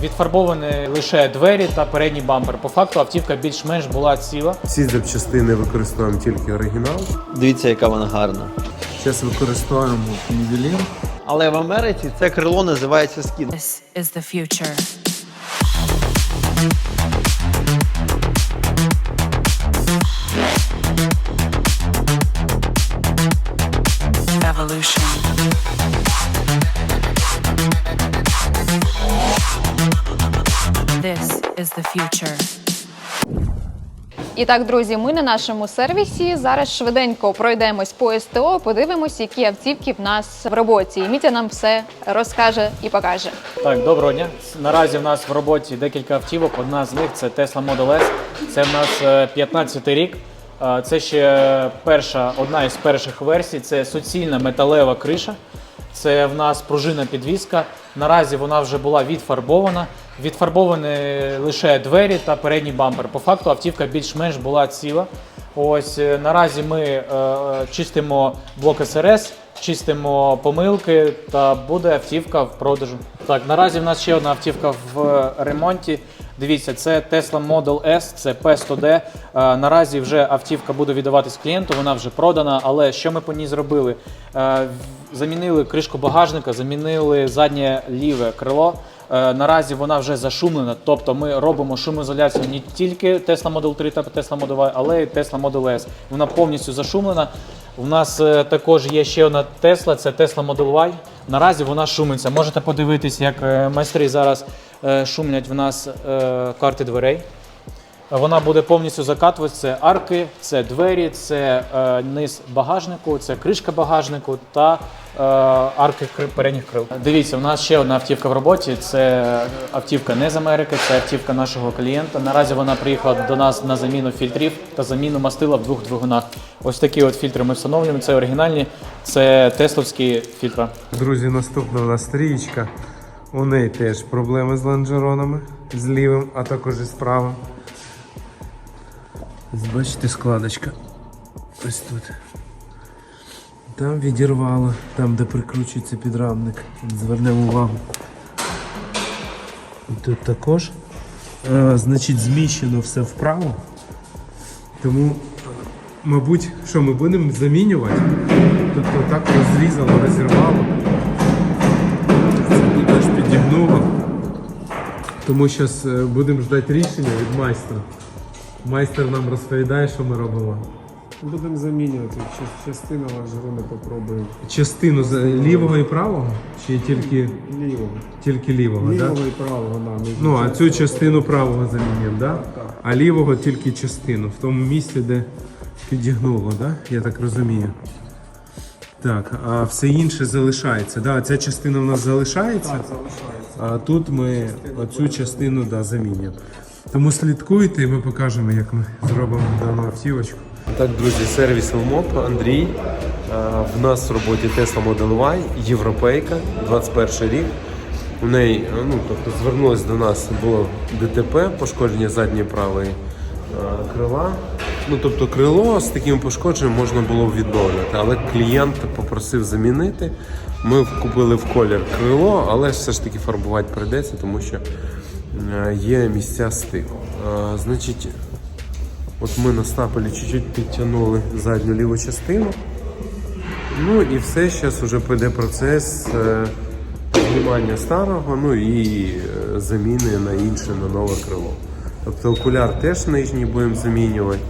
Відфарбовані лише двері та передній бампер. По факту автівка більш-менш була ціла. Всі запчастини використовуємо тільки оригінал. Дивіться, яка вона гарна. Зараз використовуємо нівелір. Але в Америці це крило називається скін. This is the future. Is the future. І так, друзі, ми на нашому сервісі зараз швиденько пройдемось по СТО, подивимось, які автівки в нас в роботі. І Мітя нам все розкаже і покаже. Так, доброго дня. Наразі в нас в роботі декілька автівок. Одна з них це Tesla Model S. Це в нас 15 рік. Е, Це ще перша, одна із перших версій. Це суцільна металева криша. Це в нас пружина підвіска. Наразі вона вже була відфарбована. Відфарбовані лише двері та передній бампер. По факту автівка більш-менш була ціла. Ось е, наразі ми е, чистимо блок СРС, чистимо помилки та буде автівка в продажу. Так, наразі в нас ще одна автівка в ремонті. Дивіться, це Tesla Model S, це P100D. Е, Наразі вже автівка буде віддаватись клієнту, вона вже продана. Але що ми по ній зробили? Е, Замінили кришку багажника, замінили заднє ліве крило. Е, Наразі вона вже зашумлена, тобто ми робимо шумоізоляцію не тільки Tesla Model 3 та Tesla Model Y, але й Tesla Model S. Вона повністю зашумлена. У нас е, також є ще одна Tesla, це Tesla Model Y. Наразі вона шумиться. Можете подивитись, як е, майстри зараз шумлять в нас карти дверей. Вона буде повністю закатуватися. Це арки, це двері, це е, низ багажнику, це кришка багажнику та е, арки передніх крил. Дивіться, у нас ще одна автівка в роботі. Це автівка не з Америки, це автівка нашого клієнта. Наразі вона приїхала до нас на заміну фільтрів та заміну мастила в двох двигунах. Ось такі от фільтри ми встановлюємо. Це оригінальні, це тесловські фільтри. Друзі, наступна у нас стрічка. У неї теж проблеми з лонжеронами, з лівим, а також і з правим. Ось Бачите, складочка. Ось тут. Там відірвало, там де прикручується підрамник. Звернемо увагу. І тут також. Е, значить, зміщено все вправо. Тому, е, мабуть, що ми будемо замінювати. Тобто так розрізало, розірвало. Це аж підігнуло. Тому зараз будемо ждати рішення від майстра. Майстер нам розповідає, що ми робимо. Будемо замінювати. Ча- Частина попробуємо. Частину з лівого і правого? Чи тільки, Лівого. тільки лівого? Лівого Да? і правого, да. ми Ну, а цю частину правого замінюємо, да? Так. а лівого тільки частину, в тому місці, де підігнуло, да? я так розумію. Так, а все інше залишається. Да? Ця частина у нас залишається, залишається. а тут ми оцю частину да, замінюємо. Тому слідкуйте і ми покажемо, як ми зробимо дану автівочку. Так, друзі, сервіс ВМОП Андрій. В нас в роботі Tesla Model Y, європейка, 21 рік. У неї, а, ну, тобто, звернулось до нас, було ДТП, пошкодження задньої правої крила. Ну, тобто крило з таким пошкодженням можна було відновлювати, але клієнт попросив замінити. Ми купили в колір крило, але все ж таки фарбувати прийдеться, тому що е, є місця стику. Значить, От ми на стапелі чуть-чуть підтягнули задню ліву частину. Ну і все, зараз вже піде процес е, знімання старого, ну і е, заміни на інше, на нове крило. Тобто окуляр теж нижній будемо замінювати.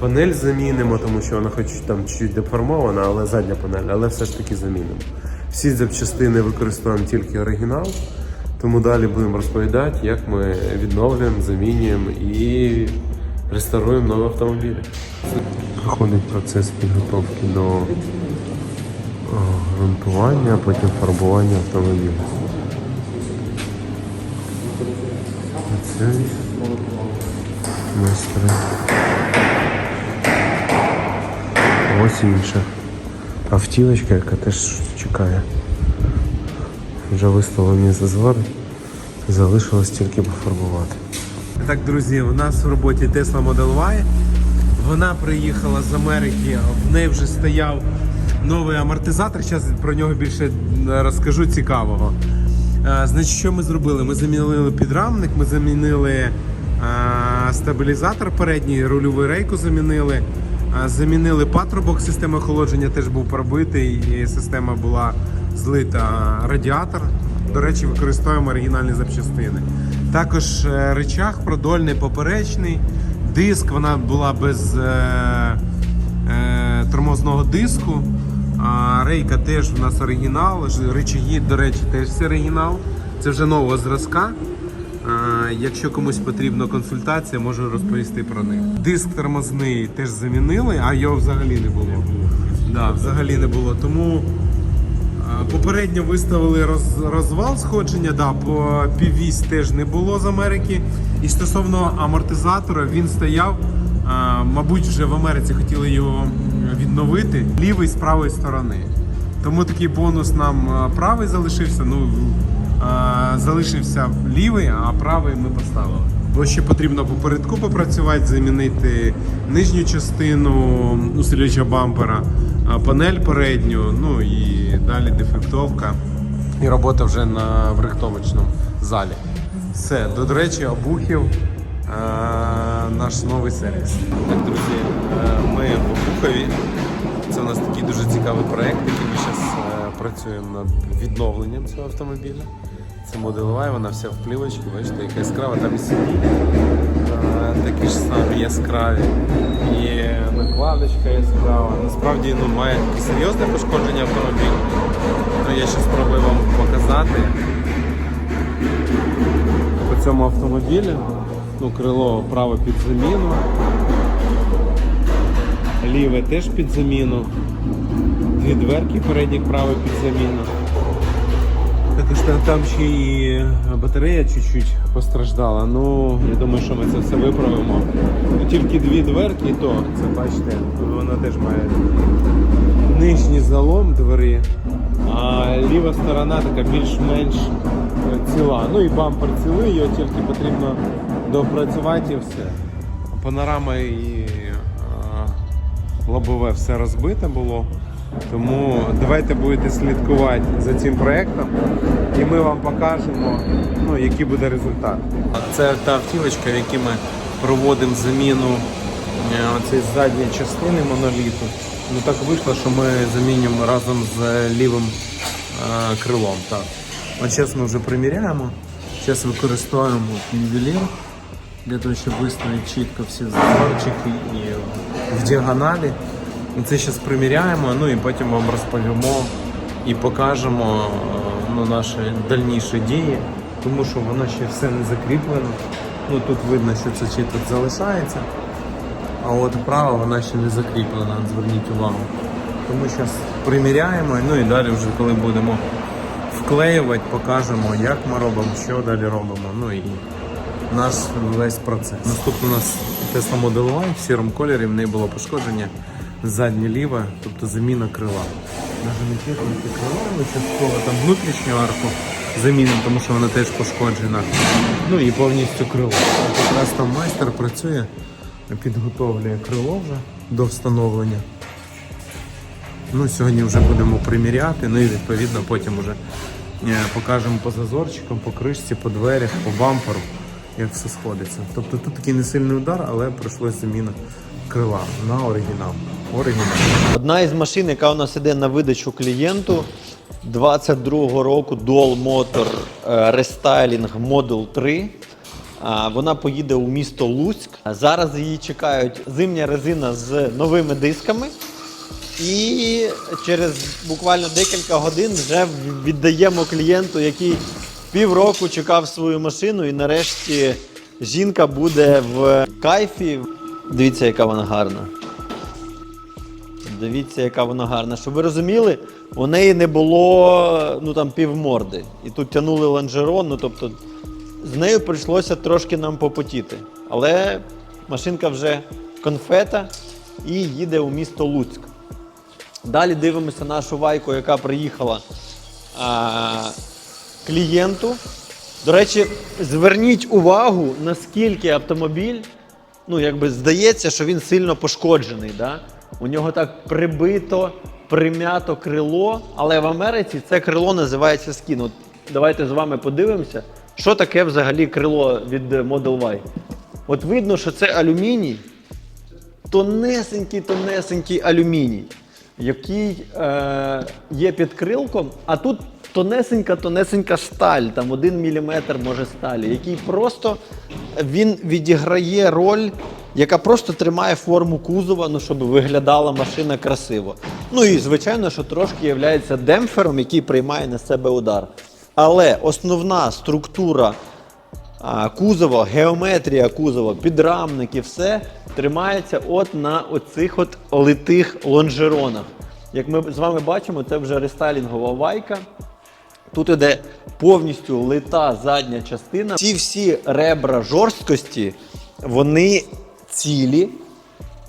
Панель замінимо, тому що вона хоч там чуть деформована, але задня панель, але все ж таки замінимо. Всі запчастини використовуємо тільки оригінал, тому далі будемо розповідати, як ми відновлюємо, замінюємо і реставруємо нові автомобілі. Проходить процес підготовки до грунтування, потім фарбування автомобіля. Це майстри. Ось інша автівочка, яка теж чекає. Вже виставлені зазори, залишилось тільки пофарбувати. Так, друзі, у нас в роботі Tesla Model Y. Вона приїхала з Америки, в неї вже стояв новий амортизатор. Зараз про нього більше розкажу цікавого. Е, Значить, що ми зробили? Ми замінили підрамник, ми замінили е, стабілізатор передній, рульову рейку замінили. е, Замінили патрубок системи охолодження, теж був пробитий, і система була злита радіатор. До речі, використовуємо оригінальні запчастини. Також е, речах продольний, поперечний, диск, вона була без е, е, тормозного диску. А рейка теж у нас оригінал, рычаги, до речі, теж все оригінал. Це вже нового зразка. Якщо комусь потрібна консультація, можу розповісти про них. Диск тормозний теж замінили, а його взагалі не було. Да, взагалі не було. Тому попередньо виставили роз, розвал сходження, да, по піввісь теж не було з Америки. І стосовно амортизатора, він стояв. мабуть, вже в Америці хотіли його відновити лівий з правої сторони. Тому такий бонус нам правий залишився. Ну, залишився лівий, а правий ми поставили. Бо ще потрібно по передку попрацювати, замінити нижню частину усилювача бампера, панель передню, ну і далі дефектовка. І робота вже на врихтовочному залі. Все, до, речі, обухів е, наш новий сервіс. Так, друзі, е, ми в Обухові. Це у нас такий дуже цікавий проєкт, який ми зараз працюємо над відновленням цього автомобіля. Моделова, вона вся в плівочці, бачите, яка яскрава, там е, Такі ж самі яскраві. І накладочка яскрава. Насправді ну, має серйозне пошкодження автомобіля. Ну, я ще спробую вам показати. По цьому автомобілю ну, крило право під заміну. Ліве теж під заміну. Дві дверки передніх право під заміну. Також там, ще і батарея чуть-чуть постраждала. Ну, я думаю, що ми це все виправимо. Ну, тільки дві дверки, то це бачите, вона теж має нижній залом двері, а ліва сторона така більш-менш е, ціла. Ну і бампер цілий, його тільки потрібно допрацювати і все. Панорама і е, лобове все розбите було. Тому давайте будете слідкувати за цим проєктом і ми вам покажемо, ну, який буде результат. Це та автівочка, в якій ми проводимо заміну е, цієї задньої частини моноліту. Ну так вийшло, що ми замінюємо разом з лівим е, крилом. Так. Зараз ми вже приміряємо. Зараз використовуємо нівелір для того, щоб виставити чітко всі зазорчики і в діагоналі. Ми Це зараз приміряємо, ну і потім вам розповімо і покажемо е, ну, наші дальніші дії, тому що воно ще все не закріплено. Ну тут видно, що це тут залишається. А от право вона ще не закріплена, зверніть увагу. Тому зараз приміряємо, ну і далі вже коли будемо вклеювати, покажемо, як ми робимо, що далі робимо. Ну і наш весь процес. Наступний у нас Tesla Model Y в сірому кольорі, в неї було пошкодження заднє ліве, тобто заміна крила. Навіть не тільки крила, але частково там внутрішню арку замінимо, тому що вона теж пошкоджена. Ну і повністю крило. Якраз там майстер працює, підготовлює крило вже до встановлення. Ну, сьогодні вже будемо приміряти, ну і відповідно потім вже е, покажемо по зазорчикам, по кришці, по дверях, по бамперу, як все сходиться. Тобто тут такий не сильний удар, але пройшлося заміна крила на оригінал. Оригінал. Одна із машин, яка у нас іде на видачу клієнту 22-го року Dual Motor е, Restyling Model 3. Вона поїде у місто Луцьк. Зараз її чекають зимня резина з новими дисками. І через буквально декілька годин вже віддаємо клієнту, який півроку чекав свою машину, і нарешті жінка буде в кайфі. Дивіться, яка вона гарна. Дивіться, яка вона гарна. Щоб ви розуміли, у неї не було ну там півморди. І тут тягнули лонжерон, ну тобто з нею прийшлося трошки нам попотіти. Але машинка вже конфета і їде у місто Луцьк. Далі дивимося нашу вайку, яка приїхала а, клієнту. До речі, зверніть увагу, наскільки автомобіль, ну якби здається, що він сильно пошкоджений. Да? У нього так прибито, прим'ято крило, але в Америці це крило називається скін. От давайте з вами подивимося, що таке взагалі крило від е, Model Y. От видно, що це алюміній, тонесенький, тонесенький алюміній, який е, є під крилком, а тут тонесенька, тонесенька сталь, там 1 мм може сталі, який просто він відіграє роль, яка просто тримає форму кузова, ну, щоб виглядала машина красиво. Ну і звичайно, що трошки є демпфером, який приймає на себе удар. Але основна структура а, кузова, геометрія кузова, підрамники, все тримається от на оцих от литих лонжеронах. Як ми з вами бачимо, це вже рестайлінгова вайка. Тут іде повністю лита задня частина. Ці всі ребра жорсткості, вони цілі.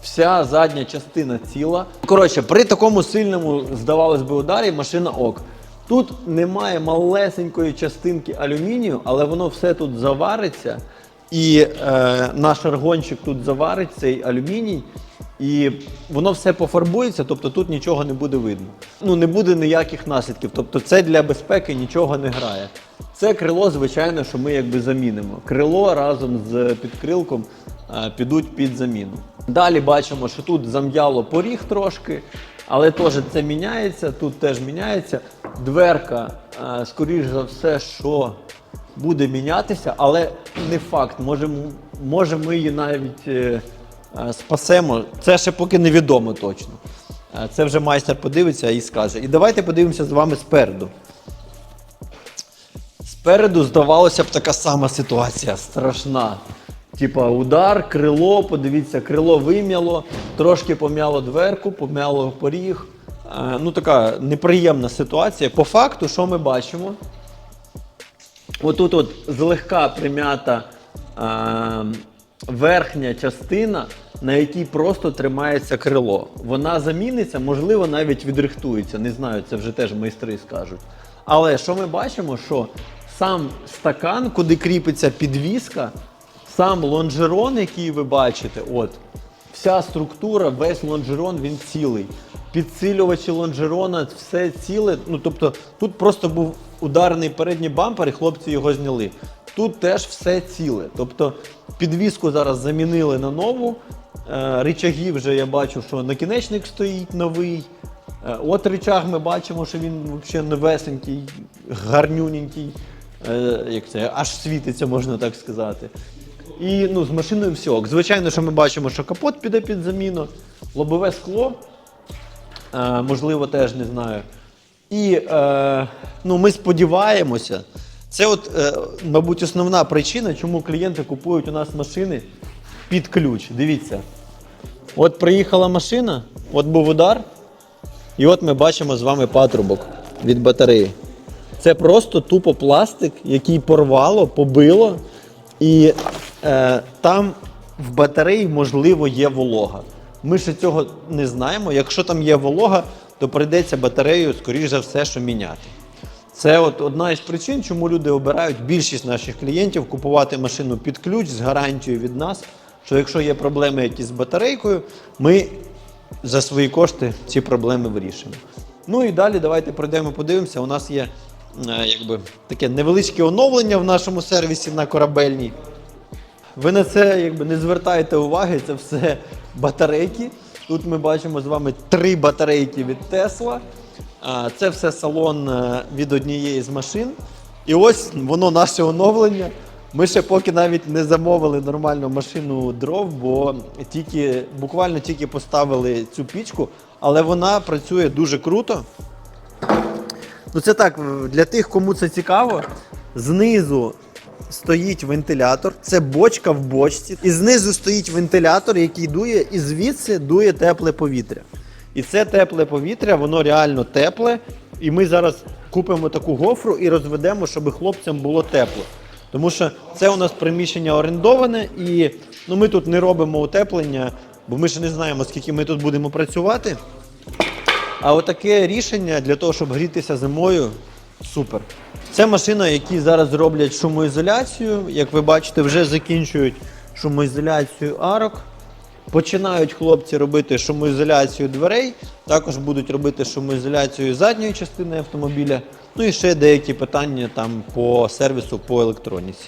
Вся задня частина ціла. Коротше, при такому сильному, здавалось би, ударі машина ок. Тут немає малесенької частинки алюмінію, але воно все тут завариться. І е, наш аргончик тут заварить цей алюміній, і воно все пофарбується, тобто тут нічого не буде видно. Ну не буде ніяких наслідків. Тобто це для безпеки нічого не грає. Це крило, звичайно, що ми якби замінимо. Крило разом з підкрилком підуть під заміну. Далі бачимо, що тут зам'яло поріг трошки, але теж це міняється, тут теж міняється. Дверка, е, скоріш за все, що буде мінятися, але не факт. Може, може ми її навіть е, е, спасемо. Це ще поки невідомо точно. Е, Це вже майстер подивиться і скаже. І давайте подивимося з вами спереду. Спереду здавалося б така сама ситуація, страшна. Типа удар, крило, подивіться, крило вим'яло, трошки пом'яло дверку, пом'яло поріг. Е, ну така неприємна ситуація. По факту, що ми бачимо? Отут от злегка прим'ята е, верхня частина, на якій просто тримається крило. Вона заміниться, можливо, навіть відрихтується. Не знаю, це вже теж майстри скажуть. Але що ми бачимо, що сам стакан, куди кріпиться підвіска, сам лонжерон, який ви бачите, от, вся структура, весь лонжерон, він цілий. Підсилювачі лонжерона, все ціле. Ну, тобто, тут просто був ударений передній бампер, і хлопці його зняли. Тут теж все ціле. Тобто підвіску зараз замінили на нову. Е, Ричаги вже я бачу, що накінечник стоїть новий. Е, От ричаг ми бачимо, що він взагалі новесенький, гарнюненький. Е, Як це, аж світиться, можна так сказати. І ну, з машиною все. Звичайно, що ми бачимо, що капот піде під заміну, лобове скло, е, можливо, теж не знаю. І е, ну, ми сподіваємося, це, от, е, мабуть, основна причина, чому клієнти купують у нас машини під ключ. Дивіться. От приїхала машина, от був удар, і от ми бачимо з вами патрубок від батареї. Це просто тупо пластик, який порвало, побило, і там в батареї, можливо, є волога. Ми ще цього не знаємо. Якщо там є волога, то прийдеться батарею, скоріш за все, що міняти. Це от одна із причин, чому люди обирають більшість наших клієнтів купувати машину під ключ з гарантією від нас, що якщо є проблеми якісь з батарейкою, ми за свої кошти ці проблеми вирішимо. Ну і далі давайте пройдемо, подивимося. У нас є е, якби таке невеличке оновлення в нашому сервісі на корабельній. Ви на це якби не звертаєте уваги, це все батарейки. Тут ми бачимо з вами три батарейки від Tesla. Це все салон е, від однієї з машин. І ось воно наше оновлення. Ми ще поки навіть не замовили нормальну машину дров, бо тільки, буквально тільки поставили цю пічку, але вона працює дуже круто. Ну це так, для тих, кому це цікаво, знизу стоїть вентилятор, це бочка в бочці, і знизу стоїть вентилятор, який дує, і звідси дує тепле повітря. І це тепле повітря, воно реально тепле. І ми зараз купимо таку гофру і розведемо, щоб хлопцям було тепло. Тому що це у нас приміщення орендоване, і ну, ми тут не робимо утеплення, бо ми ще не знаємо, скільки ми тут будемо працювати. А отаке рішення для того, щоб грітися зимою, супер. Це машина, які зараз роблять шумоізоляцію. Як ви бачите, вже закінчують шумоізоляцію арок. Починають хлопці робити шумоізоляцію дверей, також будуть робити шумоізоляцію задньої частини автомобіля. Ну і ще деякі питання там по сервісу по електроніці.